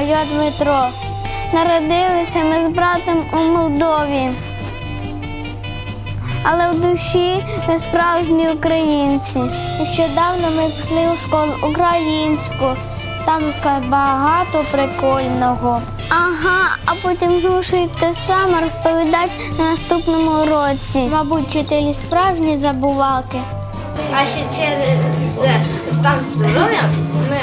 я Дмитро. Народилися ми з братом у Молдові. Але в душі ми справжні українці. Нещодавно ми пішли у школу українську. Там багато прикольного. Ага, а потім змушують те саме розповідати на наступному році. Мабуть, вчителі справжні забувалки. А ще через стан здоров'я ми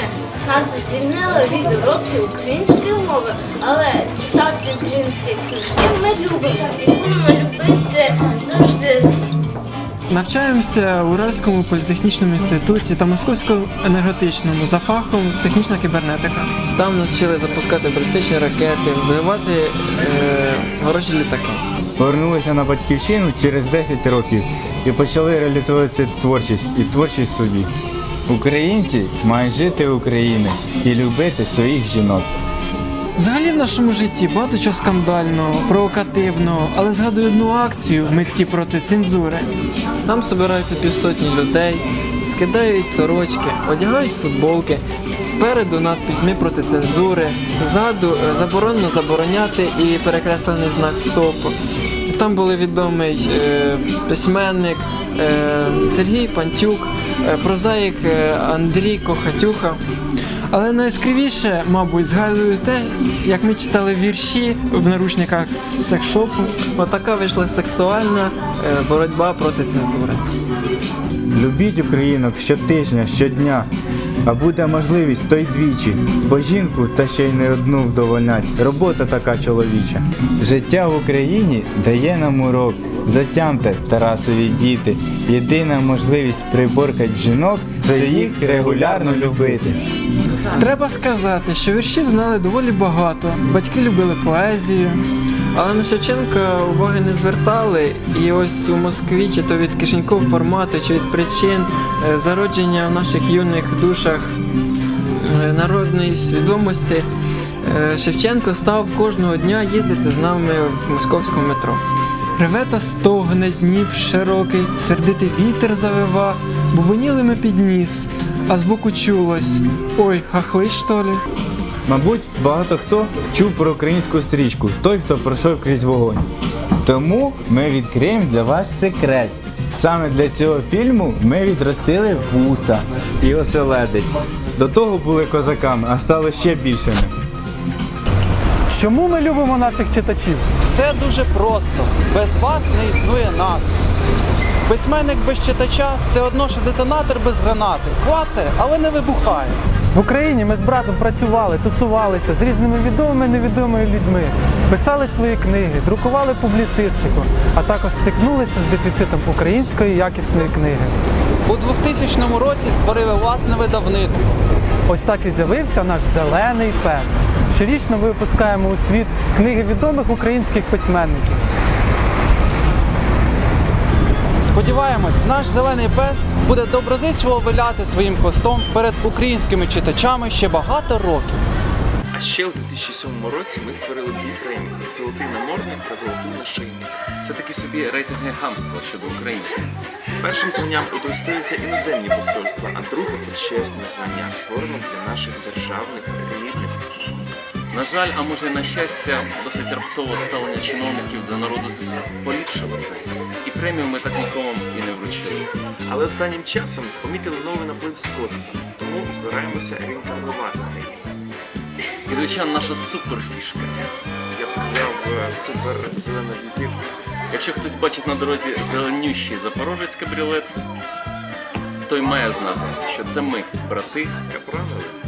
нас звільнили від уроків української мови, але читати українські книжки ми любимо і будемо любити завжди. Навчаємося в Уральському політехнічному інституті та Московському енергетичному за фахом технічна кібернетика. Там нас вчили запускати балістичні ракети, вбивати е, ворожі літаки. Повернулися на батьківщину через 10 років і почали реалізовувати творчість і творчість собі. Українці мають жити України і любити своїх жінок. Взагалі в нашому житті багато чого скандального, провокативного, але згадую одну акцію митці проти цензури. Там збираються півсотні людей, скидають сорочки, одягають футболки. Спереду надпись Ми проти цензури, ззаду е, заборонено забороняти і перекреслений знак стопу. Там були відомий е, письменник е, Сергій Пантюк, прозаїк е, Андрій Кохатюха. Але найяскравіше, мабуть, згадую те, як ми читали вірші в наручниках секшопу. Отака вийшла сексуальна е, боротьба проти цензури. Любіть українок щотижня, щодня, а буде можливість, то й двічі, бо жінку та ще й не одну вдовольнять. Робота така чоловіча. Життя в Україні дає нам урок. Затямте, Тарасові діти. Єдина можливість приборкать жінок це їх регулярно любити. Треба сказати, що віршів знали доволі багато. Батьки любили поезію. Але на Шевченка уваги не звертали, і ось у Москві, чи то від кишенькового формату, чи від причин е, зародження в наших юних душах е, народної свідомості, е, Шевченко став кожного дня їздити з нами в московському метро. Реве та стогне Дніп широкий, сердитий вітер завива, бубоніли ми підніс, а збоку чулось. Ой, хахли що лі? Мабуть, багато хто чув про українську стрічку, той, хто пройшов крізь вогонь. Тому ми відкриємо для вас секрет. Саме для цього фільму ми відростили вуса і оселедець. До того були козаками, а стали ще більшими. Чому ми любимо наших читачів? Все дуже просто. Без вас не існує нас. Письменник без читача все одно, що детонатор без гранати. Клацає, але не вибухає. В Україні ми з братом працювали, тусувалися з різними відомими і невідомими людьми, писали свої книги, друкували публіцистику, а також стикнулися з дефіцитом української якісної книги. У 2000 році створили власне видавництво. Ось так і з'явився наш зелений пес. Щорічно ми випускаємо у світ книги відомих українських письменників. Сподіваємось, наш зелений пес буде доброзичливо виляти своїм хвостом перед українськими читачами ще багато років. А ще у 2007 році ми створили дві премії Золотий намордник та Золотий нашийник. Це такі собі рейтинги гамства щодо українців. Першим званням удостоюються іноземні посольства, а друге почесне звання створено для наших державних. На жаль, а може й на щастя, досить раптово ставлення чиновників до народу поліпшилося, і премію ми так нікому і не вручили. Але останнім часом помітили новий наплив скотства, тому збираємося реінкарнувати премію. І звичайно, наша суперфішка. Я б сказав, е, супер зелена візитка. Якщо хтось бачить на дорозі зеленющий запорожець кабріолет, той має знати, що це ми, брати Капранови.